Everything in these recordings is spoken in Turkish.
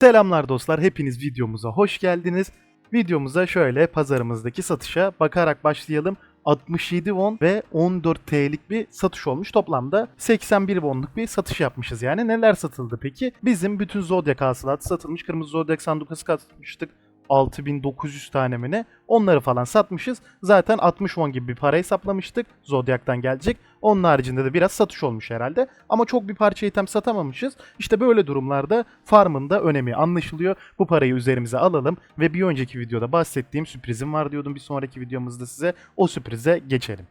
Selamlar dostlar, hepiniz videomuza hoş geldiniz. Videomuza şöyle pazarımızdaki satışa bakarak başlayalım. 67 won ve 14 TL'lik bir satış olmuş. Toplamda 81 wonluk bir satış yapmışız yani. Neler satıldı peki? Bizim bütün Zodiac hasılatı satılmış. Kırmızı Zodiac sandukası katmıştık. 6900 tane mi ne? Onları falan satmışız. Zaten 60 won gibi bir para hesaplamıştık. Zodiac'tan gelecek. Onun haricinde de biraz satış olmuş herhalde. Ama çok bir parça item satamamışız. İşte böyle durumlarda farmın da önemi anlaşılıyor. Bu parayı üzerimize alalım ve bir önceki videoda bahsettiğim sürprizim var diyordum. Bir sonraki videomuzda size o sürprize geçelim.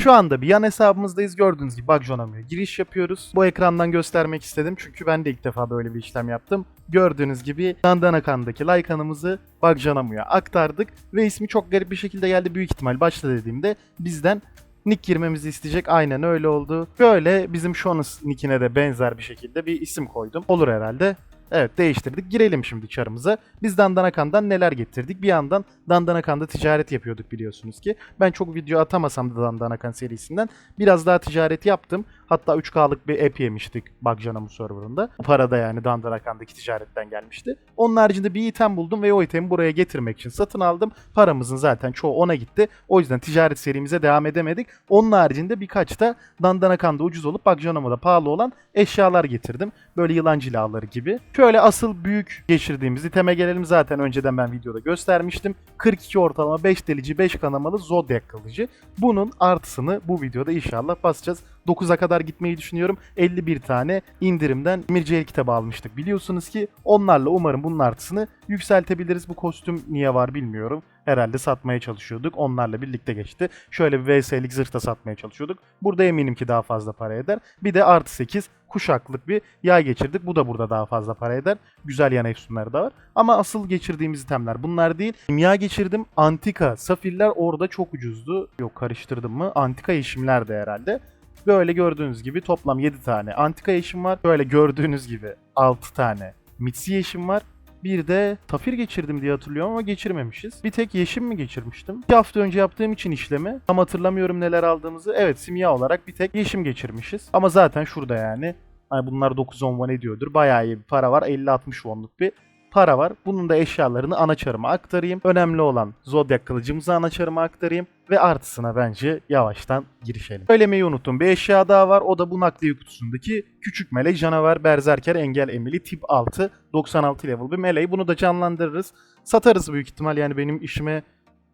Şu anda bir yan hesabımızdayız. Gördüğünüz gibi Bagjonamu'ya giriş yapıyoruz. Bu ekrandan göstermek istedim çünkü ben de ilk defa böyle bir işlem yaptım. Gördüğünüz gibi Dandanakan'daki Lycan'ımızı Bagjonamu'ya aktardık ve ismi çok garip bir şekilde geldi. Büyük ihtimal başta dediğimde bizden nick girmemizi isteyecek. Aynen öyle oldu. Böyle bizim Shonas nickine de benzer bir şekilde bir isim koydum. Olur herhalde. Evet değiştirdik. Girelim şimdi çarımıza. Biz Dandanakan'dan neler getirdik? Bir yandan Dandanakan'da ticaret yapıyorduk biliyorsunuz ki. Ben çok video atamasam da Dandanakan serisinden biraz daha ticaret yaptım. Hatta 3K'lık bir app yemiştik Bagjanam'ın serverında. Bu para da yani Dandanakan'daki ticaretten gelmişti. Onun haricinde bir item buldum ve o itemi buraya getirmek için satın aldım. Paramızın zaten çoğu ona gitti. O yüzden ticaret serimize devam edemedik. Onun haricinde birkaç da Dandanakan'da ucuz olup Bagjanam'da pahalı olan eşyalar getirdim. Böyle yılan cilaları gibi. Şöyle asıl büyük geçirdiğimiz iteme gelelim. Zaten önceden ben videoda göstermiştim. 42 ortalama 5 delici 5 kanamalı Zodiac kılıcı. Bunun artısını bu videoda inşallah basacağız. 9'a kadar gitmeyi düşünüyorum. 51 tane indirimden Emircel kitabı almıştık biliyorsunuz ki. Onlarla umarım bunun artısını yükseltebiliriz. Bu kostüm niye var bilmiyorum. Herhalde satmaya çalışıyorduk. Onlarla birlikte geçti. Şöyle bir VS'lik zırh da satmaya çalışıyorduk. Burada eminim ki daha fazla para eder. Bir de artı 8 kuşaklık bir yay geçirdik. Bu da burada daha fazla para eder. Güzel yan efsunları da var. Ama asıl geçirdiğimiz itemler bunlar değil. Kimya geçirdim. Antika safirler orada çok ucuzdu. Yok karıştırdım mı? Antika yeşimler de herhalde. Böyle gördüğünüz gibi toplam 7 tane antika yeşim var. Böyle gördüğünüz gibi 6 tane mitsi yeşim var. Bir de tafir geçirdim diye hatırlıyorum ama geçirmemişiz. Bir tek yeşim mi geçirmiştim? Bir hafta önce yaptığım için işlemi. Tam hatırlamıyorum neler aldığımızı. Evet simya olarak bir tek yeşim geçirmişiz. Ama zaten şurada yani. Hani bunlar 9-10 won ediyordur. Bayağı iyi bir para var. 50-60 wonluk bir para var. Bunun da eşyalarını anaçarıma aktarayım. Önemli olan Zodiac kılıcımızı anaçarıma aktarayım. Ve artısına bence yavaştan girişelim. Söylemeyi unuttum. Bir eşya daha var. O da bu nakliye kutusundaki küçük melek canavar Berzerker Engel Emili tip 6 96 level bir meleği. Bunu da canlandırırız. Satarız büyük ihtimal yani benim işime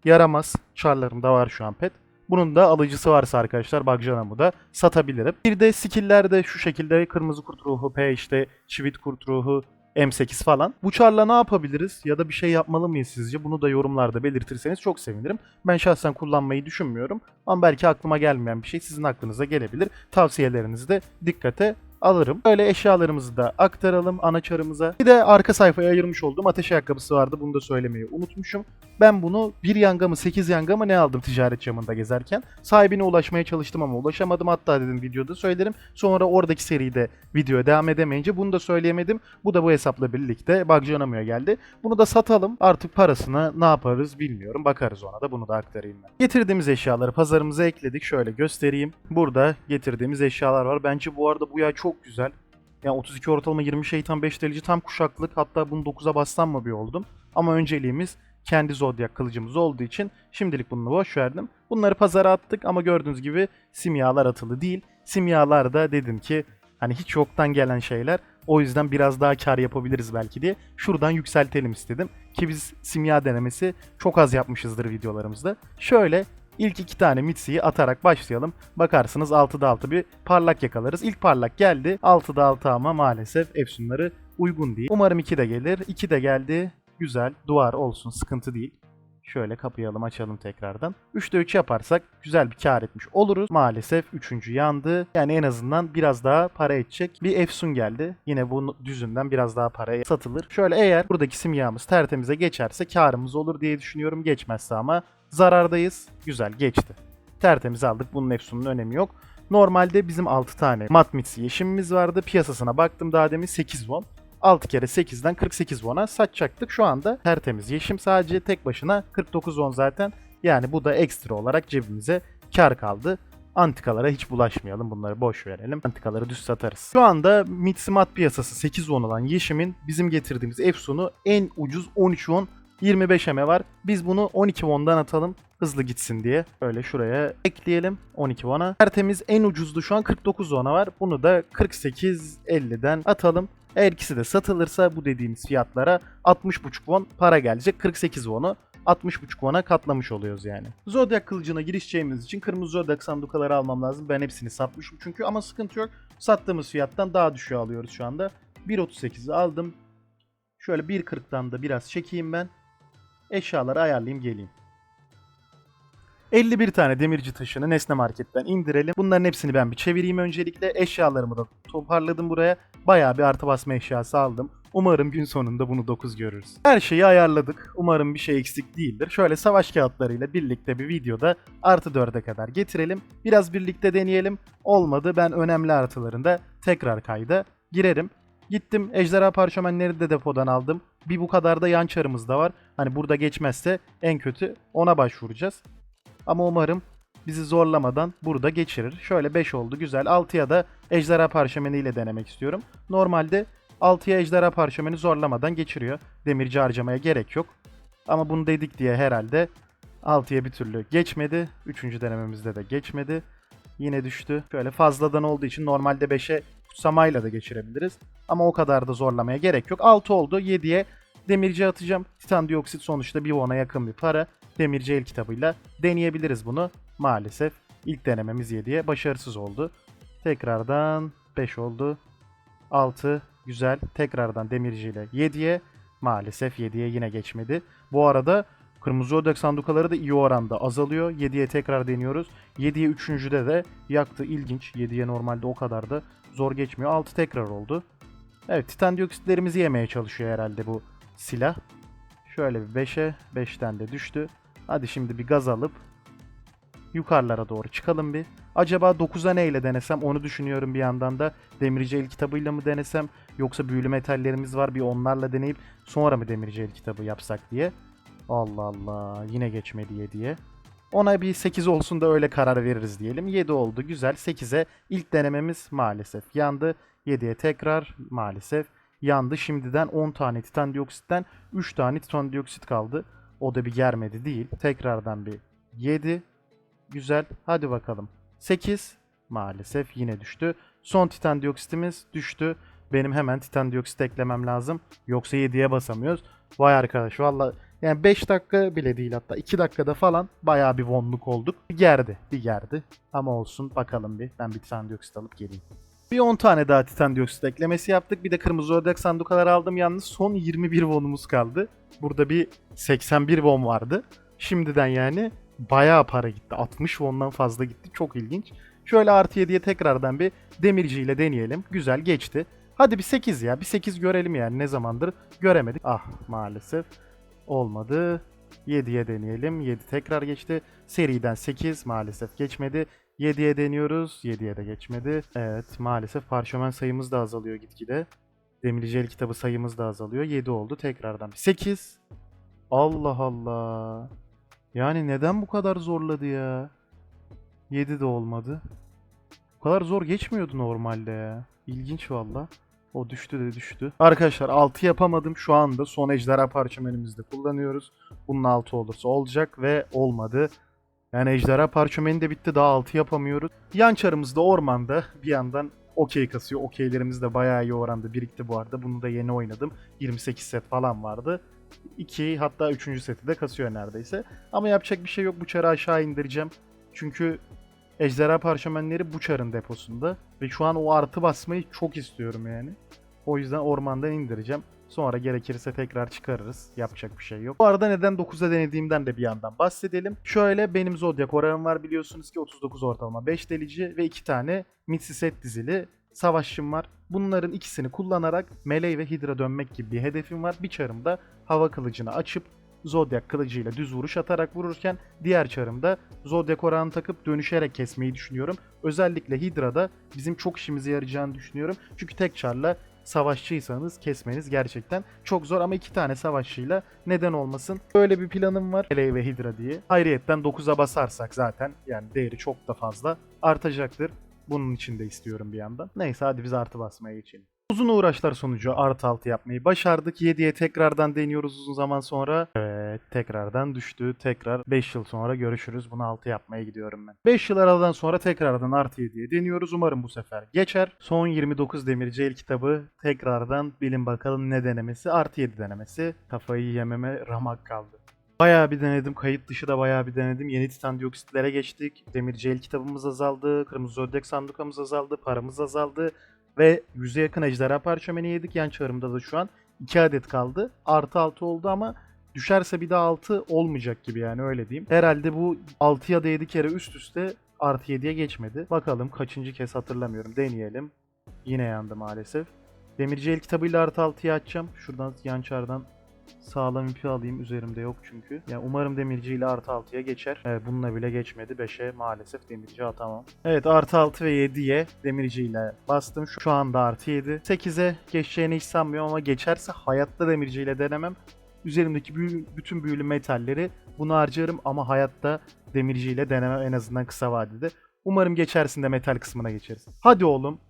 yaramaz. Çarlarımda var şu an pet. Bunun da alıcısı varsa arkadaşlar Bagjanam'ı da satabilirim. Bir de skill'lerde şu şekilde kırmızı kurt ruhu, P işte çivit kurt ruhu, M8 falan. Bu çarla ne yapabiliriz ya da bir şey yapmalı mıyız sizce? Bunu da yorumlarda belirtirseniz çok sevinirim. Ben şahsen kullanmayı düşünmüyorum ama belki aklıma gelmeyen bir şey sizin aklınıza gelebilir. Tavsiyelerinizi de dikkate alırım. Böyle eşyalarımızı da aktaralım anaçarımıza. Bir de arka sayfaya ayırmış olduğum ateş ayakkabısı vardı. Bunu da söylemeyi unutmuşum. Ben bunu bir yanga mı 8 yanga mı ne aldım ticaret camında gezerken. Sahibine ulaşmaya çalıştım ama ulaşamadım. Hatta dedim videoda söylerim. Sonra oradaki seride videoya devam edemeyince bunu da söyleyemedim. Bu da bu hesapla birlikte Bagjonamu'ya geldi. Bunu da satalım. Artık parasını ne yaparız bilmiyorum. Bakarız ona da bunu da aktarayım ben. Getirdiğimiz eşyaları pazarımıza ekledik. Şöyle göstereyim. Burada getirdiğimiz eşyalar var. Bence bu arada bu yay çok güzel. Yani 32 ortalama 20 şeytan 5 delici tam kuşaklık. Hatta bunu 9'a bassam mı bir oldum. Ama önceliğimiz kendi zodyak kılıcımız olduğu için şimdilik bunu boş verdim. Bunları pazara attık ama gördüğünüz gibi simyalar atılı değil. Simyalar da dedim ki hani hiç yoktan gelen şeyler. O yüzden biraz daha kar yapabiliriz belki diye şuradan yükseltelim istedim. Ki biz simya denemesi çok az yapmışızdır videolarımızda. Şöyle ilk iki tane mitsiyi atarak başlayalım. Bakarsınız 6'da 6 bir parlak yakalarız. İlk parlak geldi. 6'da 6 ama maalesef efsunları uygun değil. Umarım 2 de gelir. 2 de geldi. Güzel. Duvar olsun. Sıkıntı değil. Şöyle kapayalım açalım tekrardan. 3'te 3 yaparsak güzel bir kar etmiş oluruz. Maalesef 3. yandı. Yani en azından biraz daha para edecek bir efsun geldi. Yine bu düzünden biraz daha paraya satılır. Şöyle eğer buradaki simyamız tertemize geçerse karımız olur diye düşünüyorum. Geçmezse ama zarardayız. Güzel geçti. Tertemiz aldık. Bunun efsunun önemi yok. Normalde bizim 6 tane mat mitsi yeşimimiz vardı. Piyasasına baktım daha demin 8 won. 6 kere 8'den 48 won'a satacaktık. Şu anda tertemiz yeşim sadece tek başına 49 won zaten. Yani bu da ekstra olarak cebimize kar kaldı. Antikalara hiç bulaşmayalım. Bunları boş verelim. Antikaları düz satarız. Şu anda Mitsimat piyasası 8 won olan Yeşim'in bizim getirdiğimiz Efsun'u en ucuz 13 won 25 eme var. Biz bunu 12 won'dan atalım. Hızlı gitsin diye. Öyle şuraya ekleyelim 12 won'a. Tertemiz en ucuzdu şu an 49 won'a var. Bunu da 48.50'den atalım. Eğer ikisi de satılırsa bu dediğimiz fiyatlara 60.5 won para gelecek. 48 won'u 60.5 won'a katlamış oluyoruz yani. Zodiac kılıcına girişeceğimiz için kırmızı Zodiac sandukaları almam lazım. Ben hepsini satmışım çünkü ama sıkıntı yok. Sattığımız fiyattan daha düşüğe alıyoruz şu anda. 1.38'i aldım. Şöyle 1.40'dan da biraz çekeyim ben. Eşyaları ayarlayayım geleyim. 51 tane demirci taşını Nesne Market'ten indirelim. Bunların hepsini ben bir çevireyim öncelikle. Eşyalarımı da toparladım buraya. Bayağı bir artı basma eşyası aldım. Umarım gün sonunda bunu 9 görürüz. Her şeyi ayarladık. Umarım bir şey eksik değildir. Şöyle savaş kağıtlarıyla birlikte bir videoda artı 4'e kadar getirelim. Biraz birlikte deneyelim. Olmadı ben önemli artılarında tekrar kayda girerim. Gittim ejderha parşömenleri de depodan aldım. Bir bu kadar da yan çarımız da var. Hani burada geçmezse en kötü ona başvuracağız. Ama umarım bizi zorlamadan burada geçirir. Şöyle 5 oldu güzel. 6'ya da ejderha parşömeniyle denemek istiyorum. Normalde 6'ya ejderha parşömeni zorlamadan geçiriyor. Demirci harcamaya gerek yok. Ama bunu dedik diye herhalde 6'ya bir türlü geçmedi. 3. denememizde de geçmedi. Yine düştü. Şöyle fazladan olduğu için normalde 5'e kutsamayla da geçirebiliriz. Ama o kadar da zorlamaya gerek yok. 6 oldu. 7'ye demirci atacağım. Titan dioksit sonuçta bir won'a yakın bir para. Demirci el kitabıyla deneyebiliriz bunu. Maalesef ilk denememiz 7'ye başarısız oldu. Tekrardan 5 oldu. 6 güzel. Tekrardan demirciyle 7'ye maalesef 7'ye yine geçmedi. Bu arada kırmızı ödek sandukaları da iyi oranda azalıyor. 7'ye tekrar deniyoruz. 7'ye 3.de de yaktı. İlginç. 7'ye normalde o kadar da zor geçmiyor. 6 tekrar oldu. Evet titan dioksitlerimizi yemeye çalışıyor herhalde bu silah. Şöyle bir 5'e 5'ten de düştü. Hadi şimdi bir gaz alıp yukarılara doğru çıkalım bir. Acaba 9'a neyle denesem onu düşünüyorum bir yandan da. Demirci el kitabıyla mı denesem yoksa büyülü metallerimiz var bir onlarla deneyip sonra mı demirci el kitabı yapsak diye. Allah Allah yine geçmedi 7'ye. Ona bir 8 olsun da öyle karar veririz diyelim. 7 oldu güzel. 8'e ilk denememiz maalesef yandı. 7'ye tekrar maalesef yandı. Şimdiden 10 tane titan dioksitten 3 tane titan dioksit kaldı. O da bir germedi değil. Tekrardan bir 7. Güzel. Hadi bakalım. 8. Maalesef yine düştü. Son titan dioksitimiz düştü. Benim hemen titan dioksit eklemem lazım. Yoksa 7'ye basamıyoruz. Vay arkadaş valla yani 5 dakika bile değil hatta 2 dakikada falan bayağı bir vonluk olduk. Bir gerdi, bir gerdi. Ama olsun bakalım bir. Ben bir dioksit alıp geleyim. Bir 10 tane daha titan dioksit eklemesi yaptık. Bir de kırmızı ördek sandukalar aldım. Yalnız son 21 wonumuz kaldı. Burada bir 81 won vardı. Şimdiden yani bayağı para gitti. 60 wondan fazla gitti. Çok ilginç. Şöyle artı 7'ye tekrardan bir demirciyle deneyelim. Güzel geçti. Hadi bir 8 ya. Bir 8 görelim yani. Ne zamandır göremedik. Ah maalesef olmadı. 7'ye deneyelim. 7 tekrar geçti. Seriden 8 maalesef geçmedi. 7'ye deniyoruz. 7'ye de geçmedi. Evet maalesef parşömen sayımız da azalıyor gitgide. Demirci el kitabı sayımız da azalıyor. 7 oldu tekrardan. 8. Allah Allah. Yani neden bu kadar zorladı ya? 7 de olmadı. Bu kadar zor geçmiyordu normalde ya. İlginç valla. O düştü de düştü. Arkadaşlar 6 yapamadım. Şu anda son ejderha parçamenimizde kullanıyoruz. Bunun 6 olursa olacak ve olmadı. Yani ejderha parçömeni de bitti. Daha 6 yapamıyoruz. Yan çarımız da ormanda. Bir yandan okey kasıyor. Okeylerimiz de bayağı iyi oranda birikti bu arada. Bunu da yeni oynadım. 28 set falan vardı. 2 hatta 3. seti de kasıyor neredeyse. Ama yapacak bir şey yok. Bu çarı aşağı indireceğim. Çünkü ejderha parşömenleri bu çarın deposunda. Ve şu an o artı basmayı çok istiyorum yani. O yüzden ormandan indireceğim. Sonra gerekirse tekrar çıkarırız. Yapacak bir şey yok. Bu arada neden 9'a denediğimden de bir yandan bahsedelim. Şöyle benim Zodiac orağım var biliyorsunuz ki 39 ortalama 5 delici ve 2 tane Mitsi set dizili savaşçım var. Bunların ikisini kullanarak Melee ve Hydra dönmek gibi bir hedefim var. Bir çarımda hava kılıcını açıp Zodiac kılıcıyla düz vuruş atarak vururken diğer çarımda Zodiac orağını takıp dönüşerek kesmeyi düşünüyorum. Özellikle Hydra'da bizim çok işimize yarayacağını düşünüyorum. Çünkü tek çarla savaşçıysanız kesmeniz gerçekten çok zor ama iki tane savaşçıyla neden olmasın. Böyle bir planım var. Melee ve Hydra diye. Ayrıyetten 9'a basarsak zaten yani değeri çok da fazla artacaktır. Bunun için de istiyorum bir yandan. Neyse hadi biz artı basmaya geçelim. Uzun uğraşlar sonucu artı altı yapmayı başardık. 7'ye tekrardan deniyoruz uzun zaman sonra. Evet tekrardan düştü. Tekrar 5 yıl sonra görüşürüz. Bunu 6 yapmaya gidiyorum ben. 5 yıl aradan sonra tekrardan artı 7'ye deniyoruz. Umarım bu sefer geçer. Son 29 Demirci el kitabı tekrardan bilin bakalım ne denemesi. Artı 7 denemesi. Kafayı yememe ramak kaldı. Bayağı bir denedim. Kayıt dışı da bayağı bir denedim. Yeni titan dioksitlere geçtik. Demirci el kitabımız azaldı. Kırmızı ördek sandukamız azaldı. Paramız azaldı. Ve yüze yakın ejderha parşömeni yedik. Yan çağrımda da şu an 2 adet kaldı. Artı 6 oldu ama düşerse bir daha 6 olmayacak gibi yani öyle diyeyim. Herhalde bu 6 ya da 7 kere üst üste artı 7'ye geçmedi. Bakalım kaçıncı kez hatırlamıyorum. Deneyelim. Yine yandı maalesef. Demirci el kitabıyla artı 6'yı açacağım. Şuradan yan çardan sağlam ipi alayım. Üzerimde yok çünkü. Yani umarım demirci ile artı 6'ya geçer. Evet bununla bile geçmedi. 5'e maalesef demirci atamam. Evet artı 6 ve 7'ye demirci ile bastım. Şu anda artı 7. 8'e geçeceğini hiç sanmıyorum ama geçerse hayatta demirci ile denemem. Üzerimdeki bütün büyülü metalleri bunu harcarım ama hayatta demirci ile denemem en azından kısa vadede. Umarım geçersin de metal kısmına geçeriz. Hadi oğlum.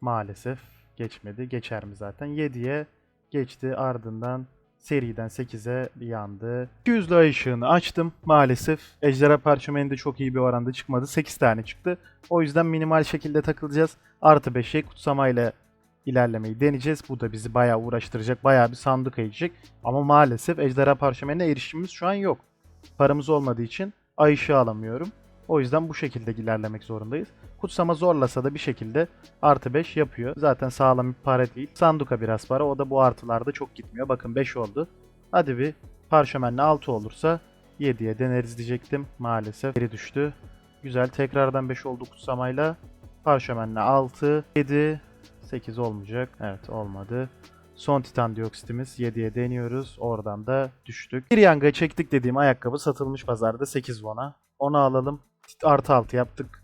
Maalesef geçmedi. Geçer mi zaten? 7'ye geçti ardından seriden 8'e yandı. 200'lü ay ışığını açtım. Maalesef ejderha parşömeni de çok iyi bir oranda çıkmadı. 8 tane çıktı. O yüzden minimal şekilde takılacağız. Artı 5'e kutsamayla ilerlemeyi deneyeceğiz. Bu da bizi bayağı uğraştıracak. Bayağı bir sandık ayıracak. Ama maalesef ejderha parşömenine erişimimiz şu an yok. Paramız olmadığı için ay ışığı alamıyorum. O yüzden bu şekilde ilerlemek zorundayız. Kutsama zorlasa da bir şekilde artı 5 yapıyor. Zaten sağlam bir para değil. Sanduka biraz para. O da bu artılarda çok gitmiyor. Bakın 5 oldu. Hadi bir parşömenle 6 olursa 7'ye deneriz diyecektim. Maalesef geri düştü. Güzel. Tekrardan 5 oldu kutsamayla. Parşömenle 6, 7, 8 olmayacak. Evet olmadı. Son titan dioksitimiz 7'ye deniyoruz. Oradan da düştük. Bir yanga çektik dediğim ayakkabı satılmış pazarda 8 won'a. Onu alalım. Artı 6 yaptık.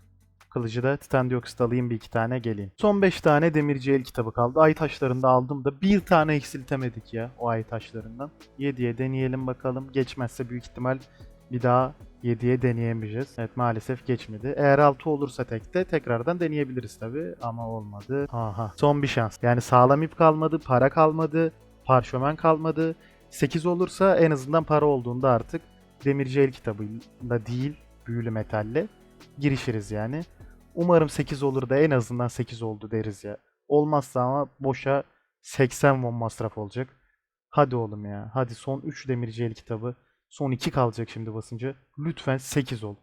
Kılıcı da titan dioksit alayım bir iki tane geleyim. Son 5 tane demirci el kitabı kaldı. Ay taşlarını da aldım da bir tane eksiltemedik ya o ay taşlarından. 7'ye deneyelim bakalım. Geçmezse büyük ihtimal bir daha 7'ye deneyemeyeceğiz. Evet maalesef geçmedi. Eğer 6 olursa tekte tekrardan deneyebiliriz tabi ama olmadı. Aha son bir şans. Yani sağlam ip kalmadı, para kalmadı, parşömen kalmadı. 8 olursa en azından para olduğunda artık demirci el kitabıyla değil büyülü metalle girişiriz yani. Umarım 8 olur da en azından 8 oldu deriz ya. Olmazsa ama boşa 80 won masraf olacak. Hadi oğlum ya. Hadi son 3 demirci el kitabı. Son 2 kalacak şimdi basınca. Lütfen 8 ol.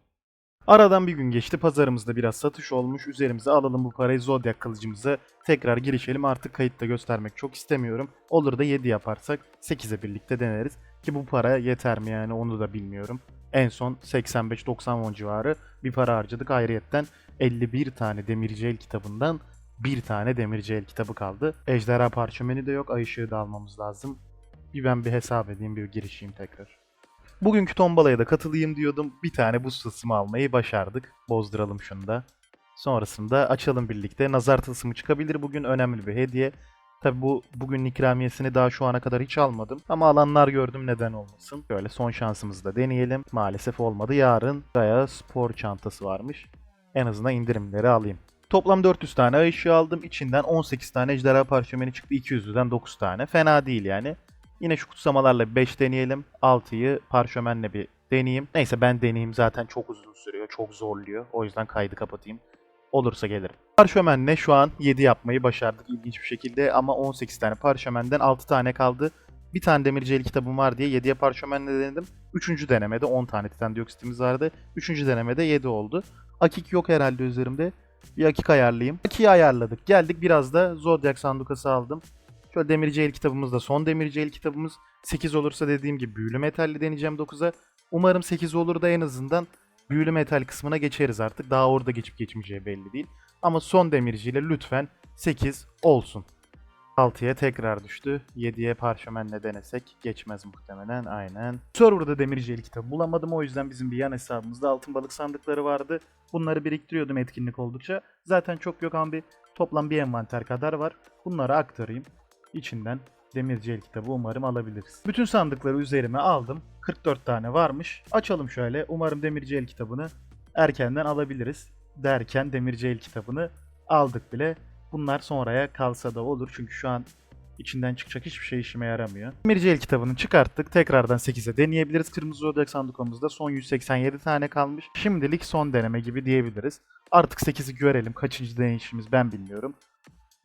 Aradan bir gün geçti. Pazarımızda biraz satış olmuş. Üzerimize alalım bu parayı Zodiac kılıcımıza. Tekrar girişelim. Artık kayıtta göstermek çok istemiyorum. Olur da 7 yaparsak 8'e birlikte deneriz. Ki bu para yeter mi yani onu da bilmiyorum. En son 85-90 won civarı bir para harcadık. Ayrıyetten 51 tane demirci el kitabından bir tane demirci el kitabı kaldı. Ejderha parşömeni de yok. Ay ışığı da almamız lazım. Bir ben bir hesap edeyim bir girişeyim tekrar. Bugünkü tombalaya da katılayım diyordum. Bir tane buz tılsımı almayı başardık. Bozduralım şunu da. Sonrasında açalım birlikte. Nazar tılsımı çıkabilir bugün önemli bir hediye. Tabi bu bugün ikramiyesini daha şu ana kadar hiç almadım. Ama alanlar gördüm neden olmasın. Böyle son şansımızı da deneyelim. Maalesef olmadı. Yarın Daya spor çantası varmış. En azından indirimleri alayım. Toplam 400 tane ay ışığı aldım. İçinden 18 tane ejderha parşömeni çıktı. 200'den 9 tane. Fena değil yani. Yine şu kutsamalarla 5 deneyelim. 6'yı parşömenle bir deneyeyim. Neyse ben deneyeyim zaten çok uzun sürüyor. Çok zorluyor. O yüzden kaydı kapatayım. Olursa gelirim. Parşömenle şu an 7 yapmayı başardık ilginç bir şekilde ama 18 tane parşömenden 6 tane kaldı. Bir tane demirci el kitabım var diye 7'ye parşömenle denedim. 3. denemede 10 tane titan dioksitimiz vardı. 3. denemede 7 oldu. Akik yok herhalde üzerimde. Bir akik ayarlayayım. Akiyi ayarladık. Geldik biraz da Zodiac sandukası aldım. Şöyle demirci el kitabımız da son demirci el kitabımız. 8 olursa dediğim gibi büyülü metalli deneyeceğim 9'a. Umarım 8 olur da en azından büyülü metal kısmına geçeriz artık. Daha orada geçip geçmeyeceği belli değil. Ama son demirciyle lütfen 8 olsun. 6'ya tekrar düştü. 7'ye parşömenle denesek geçmez muhtemelen. Aynen. Server'da demirci el kitabı bulamadım. O yüzden bizim bir yan hesabımızda altın balık sandıkları vardı. Bunları biriktiriyordum etkinlik oldukça. Zaten çok yok ama bir toplam bir envanter kadar var. Bunları aktarayım. İçinden demirci el kitabı umarım alabiliriz. Bütün sandıkları üzerime aldım. 44 tane varmış. Açalım şöyle. Umarım demirci el kitabını erkenden alabiliriz. derken Demirci El kitabını aldık bile. Bunlar sonraya kalsa da olur çünkü şu an içinden çıkacak hiçbir şey işime yaramıyor. Demirci El kitabını çıkarttık. Tekrardan 8'e deneyebiliriz. Kırmızı Zodiac sandukamızda son 187 tane kalmış. Şimdilik son deneme gibi diyebiliriz. Artık 8'i görelim. Kaçıncı deneyişimiz ben bilmiyorum.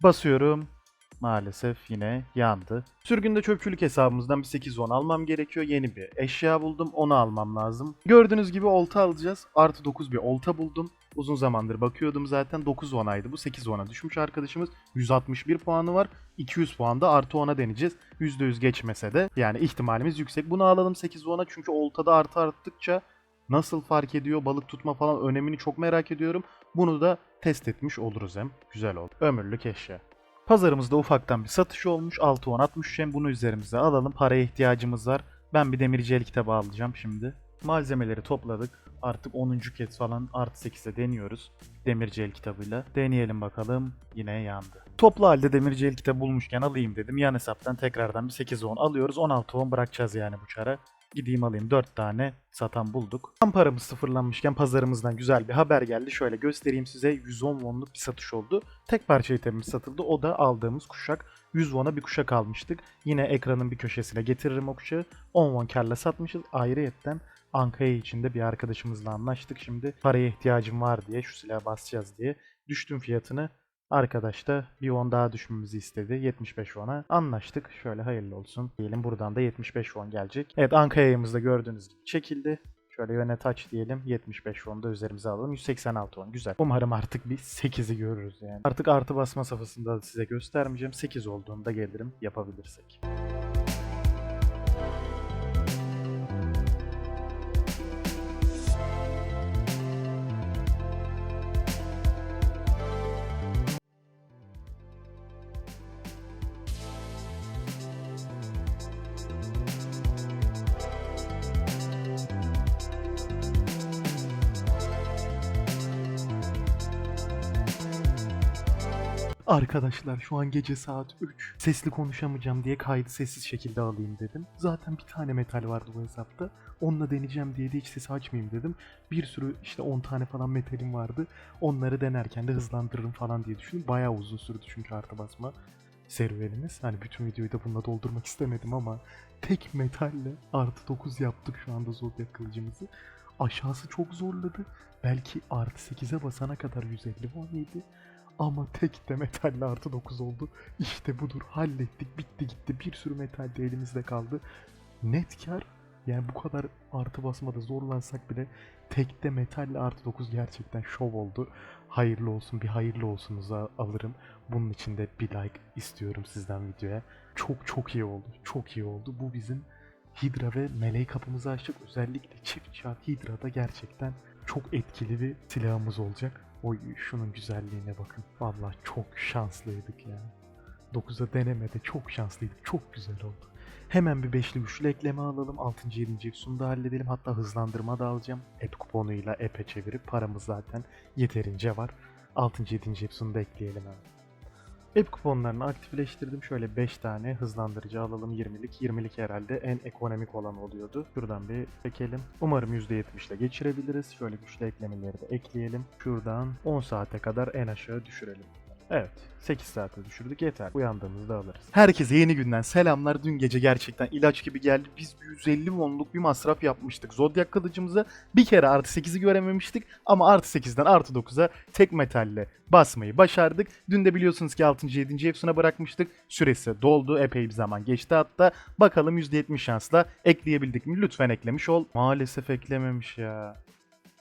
Basıyorum. Maalesef yine yandı. Sürgünde çöpçülük hesabımızdan bir 8-10 almam gerekiyor. Yeni bir eşya buldum. Onu almam lazım. Gördüğünüz gibi olta alacağız. Artı 9 bir olta buldum. Uzun zamandır bakıyordum zaten. 9 10'aydı bu. 8 10'a düşmüş arkadaşımız. 161 puanı var. 200 puan da artı 10'a deneyeceğiz. %100 geçmese de yani ihtimalimiz yüksek. Bunu alalım 8 10'a çünkü oltada artı arttıkça nasıl fark ediyor balık tutma falan önemini çok merak ediyorum. Bunu da test etmiş oluruz hem. Güzel oldu. Ömürlük eşya. Pazarımızda ufaktan bir satış olmuş. 6-10 atmış hem bunu üzerimize alalım. Paraya ihtiyacımız var. Ben bir demirci el kitabı alacağım şimdi. Malzemeleri topladık. Artık 10. kez falan artı 8'e deniyoruz. Demirci el kitabıyla. Deneyelim bakalım. Yine yandı. Toplu halde demirci el kitabı bulmuşken alayım dedim. Yan hesaptan tekrardan bir 8-10 alıyoruz. 16-10 bırakacağız yani bu çara. Gideyim alayım 4 tane satan bulduk. Tam paramız sıfırlanmışken pazarımızdan güzel bir haber geldi. Şöyle göstereyim size 110 wonluk bir satış oldu. Tek parça itemimiz satıldı. O da aldığımız kuşak. 100 won'a bir kuşak almıştık. Yine ekranın bir köşesine getiririm o kuşağı. 10 won karla satmışız. Ayrıyetten Ankara içinde bir arkadaşımızla anlaştık. Şimdi paraya ihtiyacım var diye şu silahı basacağız diye. Düştüm fiyatını. Arkadaş da bir won daha düşmemizi istedi. 75 won'a anlaştık. Şöyle hayırlı olsun. Diyelim buradan da 75 won gelecek. Evet Ankara yayımızda gördüğünüz gibi çekildi. Şöyle yöne touch diyelim. 75 won da üzerimize alalım. 186 won. Güzel. Umarım artık bir 8'i görürüz yani. Artık artı basma safhasında da size göstermeyeceğim. 8 olduğunda gelirim yapabilirsek. Arkadaşlar şu an gece saat 3. Sesli konuşamayacağım diye kaydı sessiz şekilde alayım dedim. Zaten bir tane metal vardı bu hesapta. Onunla deneyeceğim diye de hiç sesi açmayayım dedim. Bir sürü işte 10 tane falan metalim vardı. Onları denerken de hızlandırırım falan diye düşündüm. Bayağı uzun sürdü çünkü artı basma serüvenimiz. Hani bütün videoyu da bununla doldurmak istemedim ama tek metalle artı 9 yaptık şu anda Zodiac kılıcımızı. Aşağısı çok zorladı. Belki artı 8'e basana kadar 150 won yedi. Ama tek de metalle artı 9 oldu. İşte budur hallettik bitti gitti bir sürü metal de elimizde kaldı. Net kar yani bu kadar artı basmada zorlansak bile tekte metalle artı 9 gerçekten şov oldu. Hayırlı olsun bir hayırlı olsunuza alırım. Bunun için de bir like istiyorum sizden videoya. Çok çok iyi oldu. Çok iyi oldu. Bu bizim Hydra ve meleği kapımızı açtık. Özellikle çift çarp Hydra'da gerçekten çok etkili bir silahımız olacak. Oy şunun güzelliğine bakın. Vallahi çok şanslıydık ya. 9'a denemede çok şanslıydık. Çok güzel oldu. Hemen bir beşli güçlü ekleme alalım. 6. 7. Efsun'u da halledelim. Hatta hızlandırma da alacağım. App kuponuyla app'e çevirip paramız zaten yeterince var. 6. 7. Efsun'u da ekleyelim hemen. App kuponlarını aktifleştirdim. Şöyle 5 tane hızlandırıcı alalım 20'lik. 20'lik herhalde en ekonomik olan oluyordu. Şuradan bir çekelim. Umarım %70 ile geçirebiliriz. Şöyle güçlü eklemeleri de ekleyelim. Şuradan 10 saate kadar en aşağı düşürelim. Evet 8 saate düşürdük yeter. Uyandığımızda alırız. Herkese yeni günden selamlar. Dün gece gerçekten ilaç gibi geldi. Biz 150 wonluk bir masraf yapmıştık. Zodiac kılıcımıza bir kere artı 8'i görememiştik. Ama artı 8'den artı 9'a tek metalle basmayı başardık. Dün de biliyorsunuz ki 6. 7. Efsun'a bırakmıştık. Süresi doldu. Epey bir zaman geçti hatta. Bakalım %70 şansla ekleyebildik mi? Lütfen eklemiş ol. Maalesef eklememiş ya.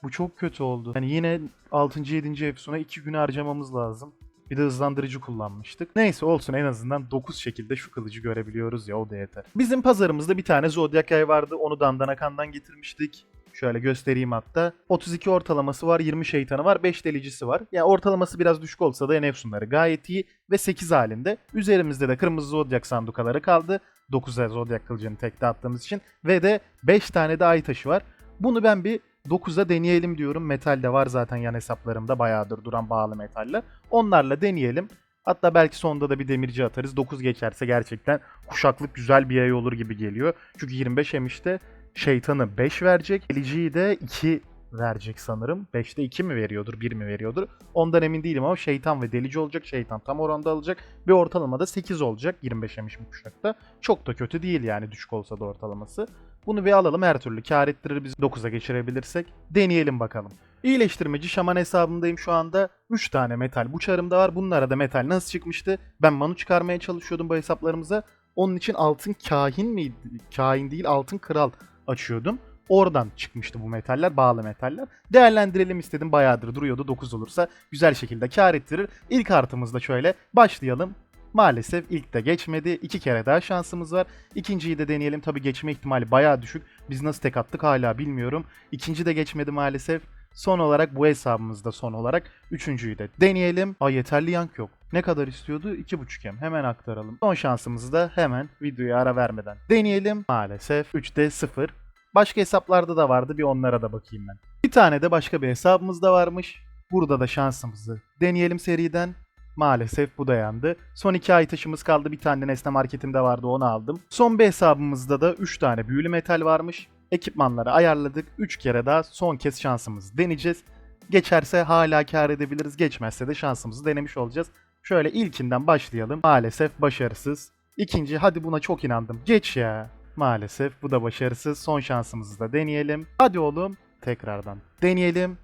Bu çok kötü oldu. Yani yine 6. 7. Efsun'a 2 gün harcamamız lazım. Bir de hızlandırıcı kullanmıştık. Neyse olsun en azından 9 şekilde şu kılıcı görebiliyoruz ya o da yeter. Bizim pazarımızda bir tane Zodiac Yay vardı. Onu Dandanakan'dan getirmiştik. Şöyle göstereyim hatta. 32 ortalaması var, 20 şeytanı var, 5 delicisi var. Yani ortalaması biraz düşük olsa da Enefsunları gayet iyi ve 8 halinde. Üzerimizde de kırmızı Zodiac sandukaları kaldı. 9'a Zodiac kılıcını tekte attığımız için. Ve de 5 tane de ay taşı var. Bunu ben bir 9'a deneyelim diyorum. Metal de var zaten yan hesaplarımda bayağıdır duran bağlı metaller. Onlarla deneyelim. Hatta belki sonunda da bir demirci atarız. 9 geçerse gerçekten kuşaklık güzel bir yay olur gibi geliyor. Çünkü 25 emişte şeytanı 5 verecek. Eliciyi de 2 verecek sanırım. 5'te 2 mi veriyordur, 1 mi veriyordur? Ondan emin değilim ama şeytan ve delici olacak. Şeytan tam oranda alacak. Bir ortalamada 8 olacak 25 emiş bu kuşakta. Çok da kötü değil yani düşük olsa da ortalaması. Bunu bir alalım her türlü kar ettirir biz 9'a geçirebilirsek. Deneyelim bakalım. İyileştirmeci şaman hesabındayım şu anda. 3 tane metal bu çarımda var. Bunlara da metal nasıl çıkmıştı? Ben manu çıkarmaya çalışıyordum bu hesaplarımıza. Onun için altın kahin miydi? Kahin değil altın kral açıyordum. Oradan çıkmıştı bu metaller, bağlı metaller. Değerlendirelim istedim. Bayağıdır duruyordu. 9 olursa güzel şekilde kar ettirir. İlk artımızda şöyle başlayalım. Maalesef ilk de geçmedi. İki kere daha şansımız var. İkinciyi de deneyelim. Tabii geçme ihtimali bayağı düşük. Biz nasıl tek attık hala bilmiyorum. İkinci de geçmedi maalesef. Son olarak bu hesabımızda son olarak üçüncüyü de deneyelim. Ay yeterli yank yok. Ne kadar istiyordu? 2.5 hem. Hemen aktaralım. Son şansımızı da hemen videoya ara vermeden deneyelim. Maalesef 3'te 0. Başka hesaplarda da vardı. Bir onlara da bakayım ben. Bir tane de başka bir hesabımız da varmış. Burada da şansımızı deneyelim seriden. Maalesef bu da yandı. Son iki ay taşımız kaldı. Bir tane Nesne Marketim'de vardı onu aldım. Son bir hesabımızda da 3 tane büyülü metal varmış. Ekipmanları ayarladık. 3 kere daha son kez şansımızı deneyeceğiz. Geçerse hala kar edebiliriz. Geçmezse de şansımızı denemiş olacağız. Şöyle ilkinden başlayalım. Maalesef başarısız. İkinci hadi buna çok inandım. Geç ya. Maalesef bu da başarısız. Son şansımızı da deneyelim. Hadi oğlum. Tekrardan deneyelim.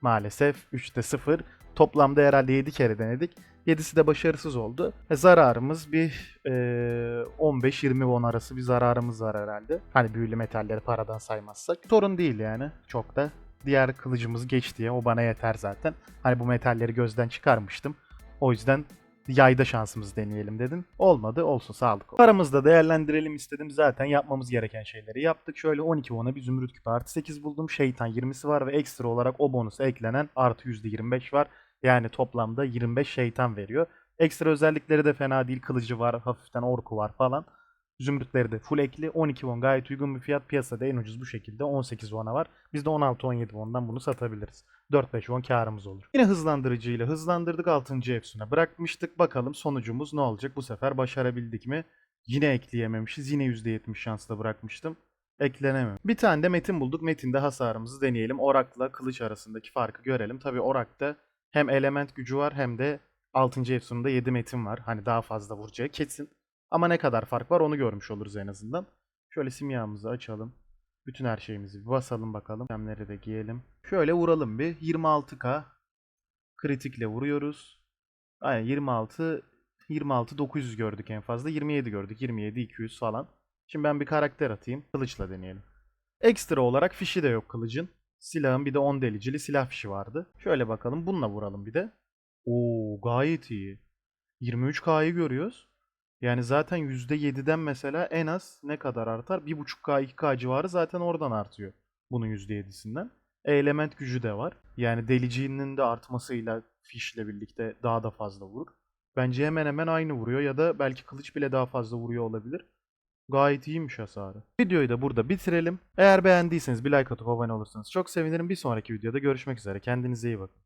Maalesef 3'te 0. Toplamda herhalde 7 kere denedik. 7'si de başarısız oldu. E, zararımız bir e, 15-20 won arası bir zararımız var herhalde. Hani büyülü metalleri paradan saymazsak. Sorun değil yani çok da. Diğer kılıcımız geç diye o bana yeter zaten. Hani bu metalleri gözden çıkarmıştım. O yüzden yayda şansımızı deneyelim dedim. Olmadı olsun sağlık. Paramızı da değerlendirelim istedim. Zaten yapmamız gereken şeyleri yaptık. Şöyle 12 won'a bir zümrüt küpe artı 8 buldum. Şeytan 20'si var ve ekstra olarak o bonusa eklenen artı %25 var. Yani toplamda 25 şeytan veriyor. Ekstra özellikleri de fena değil. Kılıcı var, hafiften orku var falan. Zümrütleri de full ekli. 12 won gayet uygun bir fiyat. Piyasada en ucuz bu şekilde 18 won'a var. Biz de 16-17 won'dan bunu satabiliriz. 4-5 won karımız olur. Yine hızlandırıcıyla hızlandırdık 6. Efsun'a bırakmıştık. Bakalım sonucumuz ne olacak? Bu sefer başarabildik mi? Yine ekleyememişiz. Yine %70 şansla bırakmıştım. Eklenemiyor. Bir tane de metin bulduk. Metinde hasarımızı deneyelim. Orak'la kılıç arasındaki farkı görelim. Tabi Orak'ta hem element gücü var hem de 6. Efsun'da 7 metin var. Hani daha fazla vuracağı kesin. Ama ne kadar fark var onu görmüş oluruz en azından. Şöyle simyamızı açalım. Bütün her şeyimizi bir basalım bakalım. Hemleri de giyelim. Şöyle vuralım bir. 26k kritikle vuruyoruz. Aynen 26 26 900 gördük en fazla. 27 gördük. 27 200 falan. Şimdi ben bir karakter atayım. Kılıçla deneyelim. Ekstra olarak fişi de yok kılıcın. Silahın bir de 10 delicili silah fişi vardı. Şöyle bakalım. Bununla vuralım bir de. Oo gayet iyi. 23K'yı görüyoruz. Yani zaten %7'den mesela en az ne kadar artar? 1.5K 2K civarı zaten oradan artıyor. Bunun %7'sinden. E, element gücü de var. Yani delicinin de artmasıyla fişle birlikte daha da fazla vurur. Bence hemen hemen aynı vuruyor ya da belki kılıç bile daha fazla vuruyor olabilir. Gayet iyiymiş hasarı. Videoyu da burada bitirelim. Eğer beğendiyseniz bir like atıp abone olursanız çok sevinirim. Bir sonraki videoda görüşmek üzere. Kendinize iyi bakın.